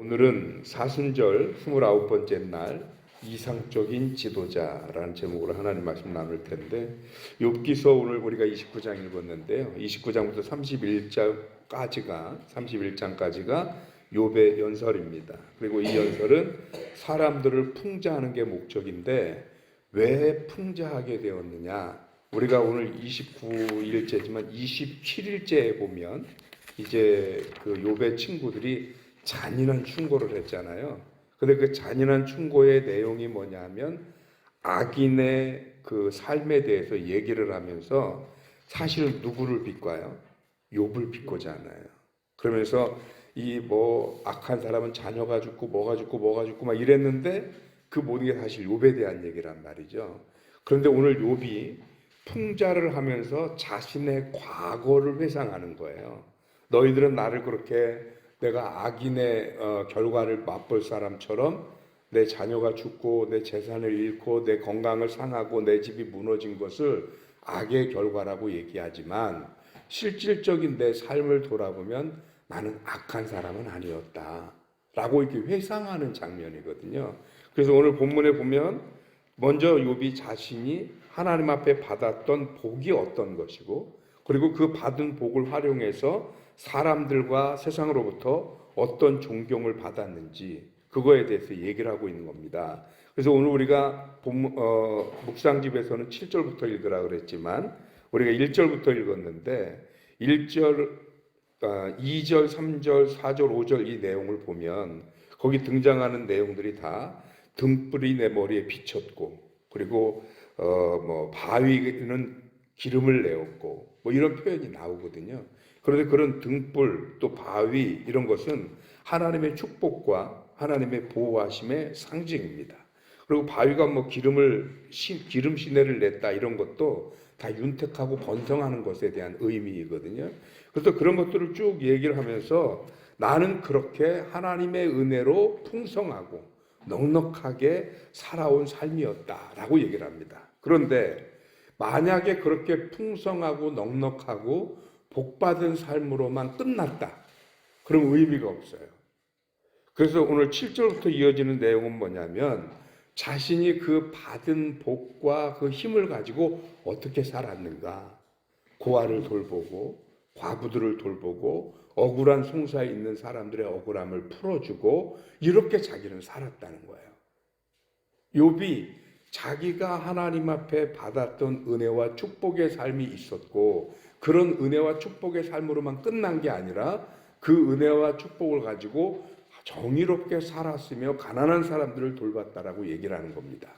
오늘은 사순절 29번째 날 이상적인 지도자라는 제목으로 하나님 말씀 나눌 텐데 욥기서 오늘 우리가 29장 읽었는데요. 29장부터 31장까지가 31장까지가 욥의 연설입니다. 그리고 이 연설은 사람들을 풍자하는 게 목적인데 왜 풍자하게 되었느냐? 우리가 오늘 29일째지만 27일째에 보면 이제 그 욥의 친구들이 잔인한 충고를 했잖아요. 근데 그 잔인한 충고의 내용이 뭐냐면 악인의 그 삶에 대해서 얘기를 하면서 사실은 누구를 비과요? 욥을 비꼬지 않아요. 그러면서 이 뭐 악한 사람은 자녀가 죽고 뭐가 죽고 뭐가 죽고 막 이랬는데 그 모든 게 사실 욥에 대한 얘기란 말이죠. 그런데 오늘 욥이 풍자를 하면서 자신의 과거를 회상하는 거예요. 너희들은 나를 그렇게 내가 악인의 어, 결과를 맛볼 사람처럼 내 자녀가 죽고 내 재산을 잃고 내 건강을 상하고 내 집이 무너진 것을 악의 결과라고 얘기하지만 실질적인 내 삶을 돌아보면 나는 악한 사람은 아니었다. 라고 이렇게 회상하는 장면이거든요. 그래서 오늘 본문에 보면 먼저 욥이 자신이 하나님 앞에 받았던 복이 어떤 것이고 그리고 그 받은 복을 활용해서 사람들과 세상으로부터 어떤 존경을 받았는지 그거에 대해서 얘기를 하고 있는 겁니다. 그래서 오늘 우리가 본, 어, 묵상집에서는 7절부터 읽으라 그랬지만 우리가 1절부터 읽었는데 1절, 어, 2절, 3절, 4절, 5절 이 내용을 보면 거기 등장하는 내용들이 다 등불이 내 머리에 비쳤고 그리고 어, 뭐 바위는 기름을 내었고 뭐 이런 표현이 나오거든요. 그런데 그런 등불 또 바위 이런 것은 하나님의 축복과 하나님의 보호하심의 상징입니다. 그리고 바위가 뭐 기름을 시, 기름 시내를 냈다 이런 것도 다 윤택하고 번성하는 것에 대한 의미이거든요. 그래서 그런 것들을 쭉 얘기를 하면서 나는 그렇게 하나님의 은혜로 풍성하고 넉넉하게 살아온 삶이었다라고 얘기를 합니다. 그런데 만약에 그렇게 풍성하고 넉넉하고 복받은 삶으로만 끝났다. 그럼 의미가 없어요. 그래서 오늘 7절부터 이어지는 내용은 뭐냐면 자신이 그 받은 복과 그 힘을 가지고 어떻게 살았는가. 고아를 돌보고 과부들을 돌보고 억울한 송사에 있는 사람들의 억울함을 풀어주고 이렇게 자기는 살았다는 거예요. 욥이 자기가 하나님 앞에 받았던 은혜와 축복의 삶이 있었고 그런 은혜와 축복의 삶으로만 끝난 게 아니라 그 은혜와 축복을 가지고 정의롭게 살았으며 가난한 사람들을 돌봤다라고 얘기를 하는 겁니다.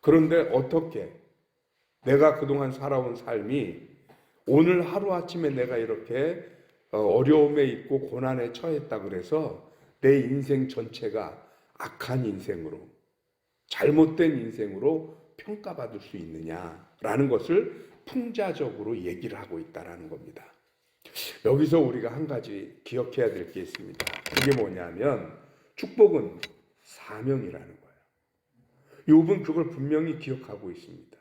그런데 어떻게 내가 그동안 살아온 삶이 오늘 하루아침에 내가 이렇게 어, 어려움에 있고 고난에 처했다 그래서 내 인생 전체가 악한 인생으로 잘못된 인생으로 평가받을 수 있느냐라는 것을 풍자적으로 얘기를 하고 있다라는 겁니다. 여기서 우리가 한 가지 기억해야 될 게 있습니다. 그게 뭐냐면 축복은 사명이라는 거예요. 욥은 그걸 분명히 기억하고 있습니다.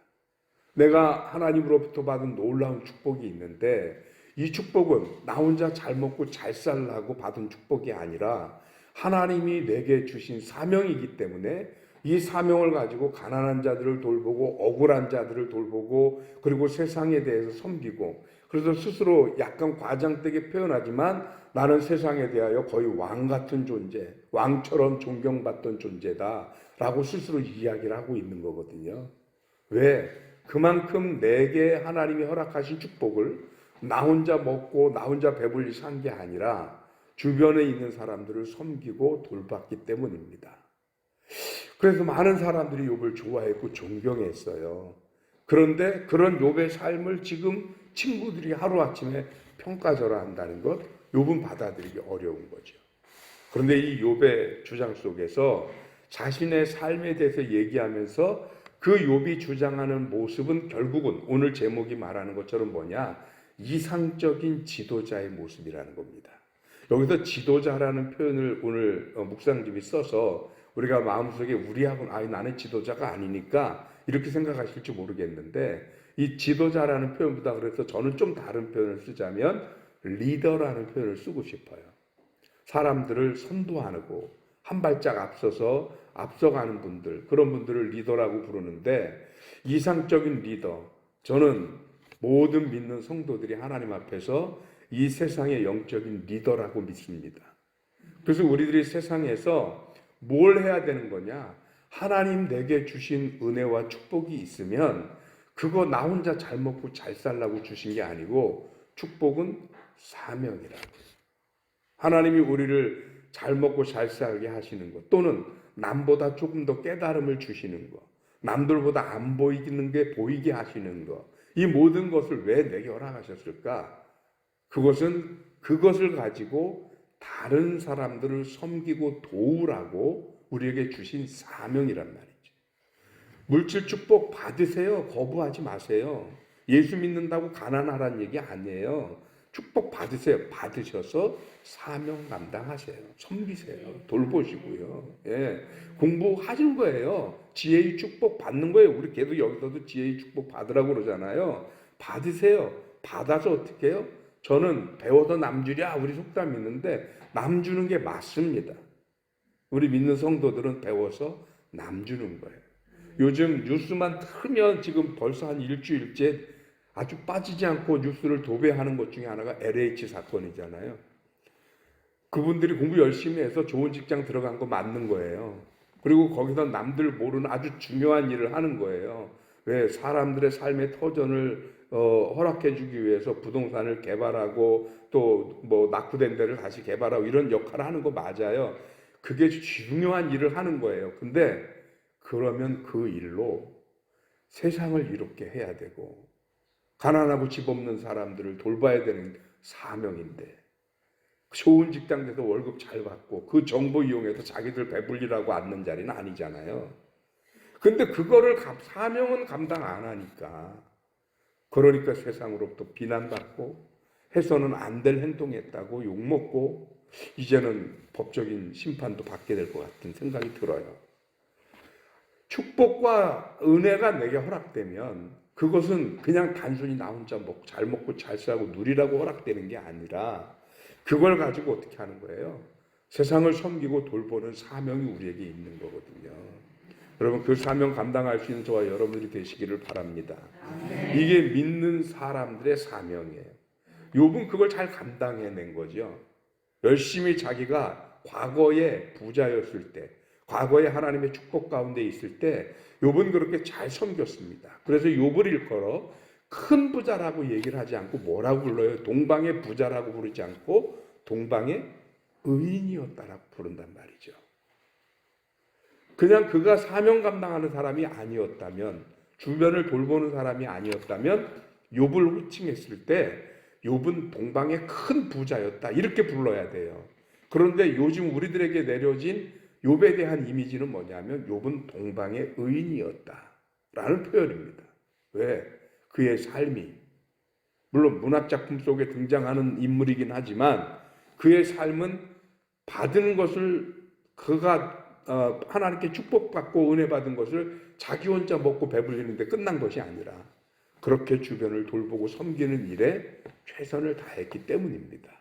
내가 하나님으로부터 받은 놀라운 축복이 있는데 이 축복은 나 혼자 잘 먹고 잘 살라고 받은 축복이 아니라 하나님이 내게 주신 사명이기 때문에 이 사명을 가지고 가난한 자들을 돌보고 억울한 자들을 돌보고 그리고 세상에 대해서 섬기고 그래서 스스로 약간 과장되게 표현하지만 나는 세상에 대하여 거의 왕 같은 존재, 왕처럼 존경받던 존재다라고 스스로 이야기를 하고 있는 거거든요. 왜? 그만큼 내게 하나님이 허락하신 축복을 나 혼자 먹고 나 혼자 배불리 산 게 아니라 주변에 있는 사람들을 섬기고 돌봤기 때문입니다. 그래서 많은 사람들이 욥을 좋아했고 존경했어요. 그런데 그런 욥의 삶을 지금 친구들이 하루아침에 평가절하한다는 것, 욥은 받아들이기 어려운 거죠. 그런데 이 욥의 주장 속에서 자신의 삶에 대해서 얘기하면서 그 욥이 주장하는 모습은 결국은 오늘 제목이 말하는 것처럼 뭐냐? 이상적인 지도자의 모습이라는 겁니다. 여기서 지도자라는 표현을 오늘 어, 묵상집이 써서 우리가 마음속에 우리하고는 아이 나는 지도자가 아니니까 이렇게 생각하실지 모르겠는데 이 지도자라는 표현보다 그래서 저는 좀 다른 표현을 쓰자면 리더라는 표현을 쓰고 싶어요. 사람들을 선도하고 한 발짝 앞서서 앞서가는 분들 그런 분들을 리더라고 부르는데 이상적인 리더 저는 모든 믿는 성도들이 하나님 앞에서 이 세상의 영적인 리더라고 믿습니다. 그래서 우리들이 세상에서 뭘 해야 되는 거냐? 하나님 내게 주신 은혜와 축복이 있으면 그거 나 혼자 잘 먹고 잘 살라고 주신 게 아니고 축복은 사명이라고. 하나님이 우리를 잘 먹고 잘 살게 하시는 것 또는 남보다 조금 더 깨달음을 주시는 것 남들보다 안 보이는 게 보이게 하시는 것 이 모든 것을 왜 내게 허락하셨을까? 그것은 그것을 가지고 다른 사람들을 섬기고 도우라고 우리에게 주신 사명이란 말이죠. 물질 축복 받으세요. 거부하지 마세요. 예수 믿는다고 가난하라는 얘기 아니에요. 축복 받으세요. 받으셔서 사명 감당하세요. 섬기세요. 돌보시고요. 예. 공부하시는 거예요. 지혜의 축복 받는 거예요. 우리 걔도 여기서도 지혜의 축복 받으라고 그러잖아요. 받으세요. 받아서 어떻게 해요? 저는 배워서 남주랴 우리 속담 있는데 남 주는 게 맞습니다. 우리 믿는 성도들은 배워서 남 주는 거예요. 요즘 뉴스만 틀면 지금 벌써 한 일주일째 아주 빠지지 않고 뉴스를 도배하는 것 중에 하나가 LH 사건이잖아요. 그분들이 공부 열심히 해서 좋은 직장 들어간 거 맞는 거예요. 그리고 거기서 남들 모르는 아주 중요한 일을 하는 거예요. 왜 사람들의 삶의 터전을 어, 허락해 주기 위해서 부동산을 개발하고 또 뭐 낙후된 데를 다시 개발하고 이런 역할을 하는 거 맞아요. 그게 중요한 일을 하는 거예요. 근데 그러면 그 일로 세상을 이롭게 해야 되고 가난하고 집 없는 사람들을 돌봐야 되는 사명인데 좋은 직장 돼서 월급 잘 받고 그 정보 이용해서 자기들 배불리라고 앉는 자리는 아니잖아요. 근데 그거를 감- 사명은 감당 안 하니까 그러니까 세상으로부터 비난받고 해서는 안 될 행동했다고 욕먹고 이제는 법적인 심판도 받게 될 것 같은 생각이 들어요. 축복과 은혜가 내게 허락되면 그것은 그냥 단순히 나 혼자 먹고 잘 먹고 잘 살고 누리라고 허락되는 게 아니라 그걸 가지고 어떻게 하는 거예요? 세상을 섬기고 돌보는 사명이 우리에게 있는 거거든요. 여러분 그 사명 감당할 수 있는 저와 여러분들이 되시기를 바랍니다. 이게 믿는 사람들의 사명이에요. 욥은 그걸 잘 감당해낸 거죠. 열심히 자기가 과거에 부자였을 때, 과거에 하나님의 축복 가운데 있을 때 욥은 그렇게 잘 섬겼습니다. 그래서 욥을 일컬어 큰 부자라고 얘기를 하지 않고 뭐라고 불러요? 동방의 부자라고 부르지 않고 동방의 의인이었다라고 부른단 말이죠. 그냥 그가 사명 감당하는 사람이 아니었다면 주변을 돌보는 사람이 아니었다면 욥을 호칭했을 때 욥은 동방의 큰 부자였다 이렇게 불러야 돼요. 그런데 요즘 우리들에게 내려진 욥에 대한 이미지는 뭐냐면 욥은 동방의 의인이었다라는 표현입니다. 왜? 그의 삶이 물론 문학 작품 속에 등장하는 인물이긴 하지만 그의 삶은 받은 것을 그가 어, 하나님께 축복받고 은혜 받은 것을 자기 혼자 먹고 배불리는데 끝난 것이 아니라 그렇게 주변을 돌보고 섬기는 일에 최선을 다했기 때문입니다.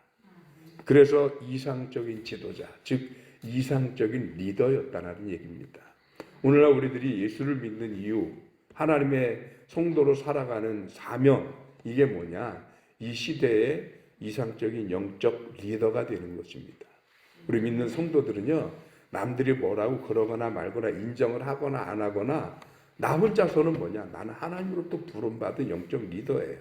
그래서 이상적인 지도자, 즉 이상적인 리더였다는 얘기입니다. 오늘날 우리들이 예수를 믿는 이유, 하나님의 성도로 살아가는 사명, 이게 뭐냐? 이 시대의 이상적인 영적 리더가 되는 것입니다. 우리 믿는 성도들은요, 남들이 뭐라고 그러거나 말거나 인정을 하거나 안 하거나 나 혼자서는 뭐냐? 나는 하나님으로부터 부름받은 영적 리더예요.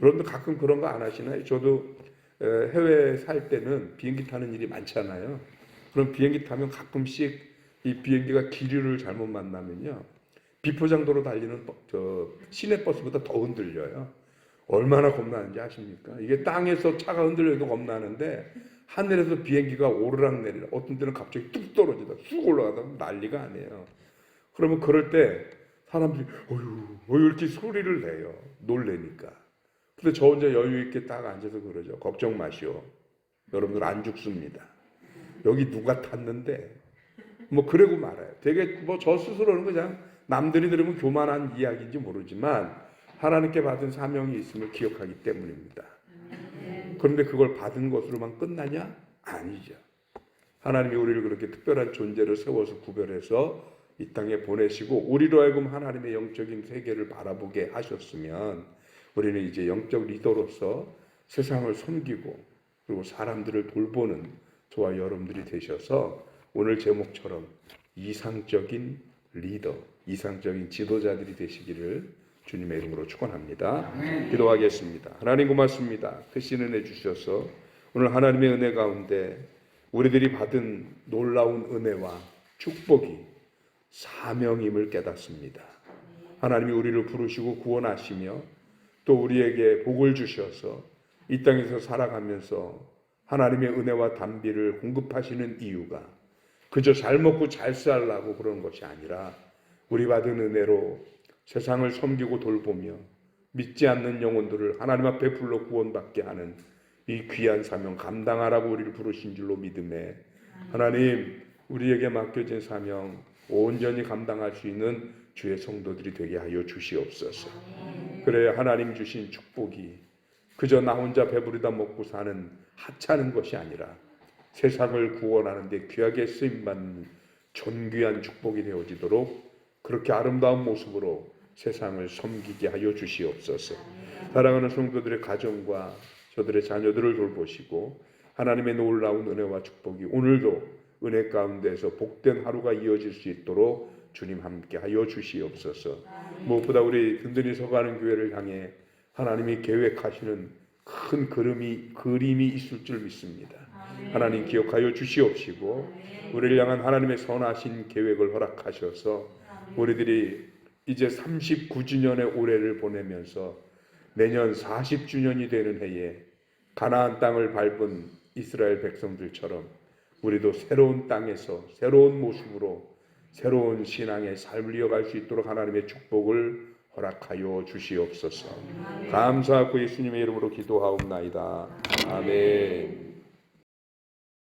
여러분도 가끔 그런 거 안 하시나요? 저도 에, 해외에 살 때는 비행기 타는 일이 많잖아요. 그럼 비행기 타면 가끔씩 이 비행기가 기류를 잘못 만나면요. 비포장도로 달리는 버- 저 시내 버스보다 더 흔들려요. 얼마나 겁나는지 아십니까? 이게 땅에서 차가 흔들려도 겁나는데 하늘에서 비행기가 오르락 내리락 어떤 때는 갑자기 뚝 떨어지다 쑥 올라가다 난리가 아니에요. 그러면 그럴 때 사람들이 어휴 어휴 이렇게 소리를 내요. 놀래니까. 근데 저 혼자 여유 있게 딱 앉아서 그러죠. 걱정 마시오. 여러분들 안 죽습니다. 여기 누가 탔는데 뭐 그러고 말아요. 되게 뭐 저 스스로는 그냥 남들이 들으면 교만한 이야기인지 모르지만 하나님께 받은 사명이 있음을 기억하기 때문입니다. 그런데 그걸 받은 것으로만 끝나냐? 아니죠. 하나님이 우리를 그렇게 특별한 존재로 세워서 구별해서 이 땅에 보내시고 우리로 하여금 하나님의 영적인 세계를 바라보게 하셨으면 우리는 이제 영적 리더로서 세상을 섬기고 그리고 사람들을 돌보는 저와 여러분들이 되셔서 오늘 제목처럼 이상적인 리더, 이상적인 지도자들이 되시기를 주님의 이름으로 축원합니다. 기도하겠습니다. 하나님 고맙습니다. 크신 은혜 주셔서 오늘 하나님의 은혜 가운데 우리들이 받은 놀라운 은혜와 축복이 사명임을 깨닫습니다. 하나님이 우리를 부르시고 구원하시며 또 우리에게 복을 주셔서 이 땅에서 살아가면서 하나님의 은혜와 담비를 공급하시는 이유가 그저 잘 먹고 잘 살라고 그러는 것이 아니라 우리 받은 은혜로 세상을 섬기고 돌보며 믿지 않는 영혼들을 하나님 앞에 불러 구원받게 하는 이 귀한 사명 감당하라고 우리를 부르신 줄로 믿음에 하나님 우리에게 맡겨진 사명 온전히 감당할 수 있는 주의 성도들이 되게 하여 주시옵소서. 그래 하나님 주신 축복이 그저 나 혼자 배부르다 먹고 사는 하찮은 것이 아니라 세상을 구원하는 데 귀하게 쓰임 받는 존귀한 축복이 되어지도록 그렇게 아름다운 모습으로 세상을 섬기게 하여 주시옵소서. 사랑하는 성도들의 가정과 저들의 자녀들을 돌보시고 하나님의 놀라운 은혜와 축복이 오늘도 은혜 가운데서 복된 하루가 이어질 수 있도록 주님 함께 하여 주시옵소서. 무엇보다 우리 든든히 서가는 교회를 향해 하나님이 계획하시는 큰 그림이 그림이 있을 줄 믿습니다. 하나님 기억하여 주시옵시고 우리를 향한 하나님의 선하신 계획을 허락하셔서 우리들이 이제 39주년의 올해를 보내면서 내년 40주년이 되는 해에 가나안 땅을 밟은 이스라엘 백성들처럼 우리도 새로운 땅에서 새로운 모습으로 새로운 신앙의 삶을 이어갈 수 있도록 하나님의 축복을 허락하여 주시옵소서. 감사하고 예수님의 이름으로 기도하옵나이다. 아멘.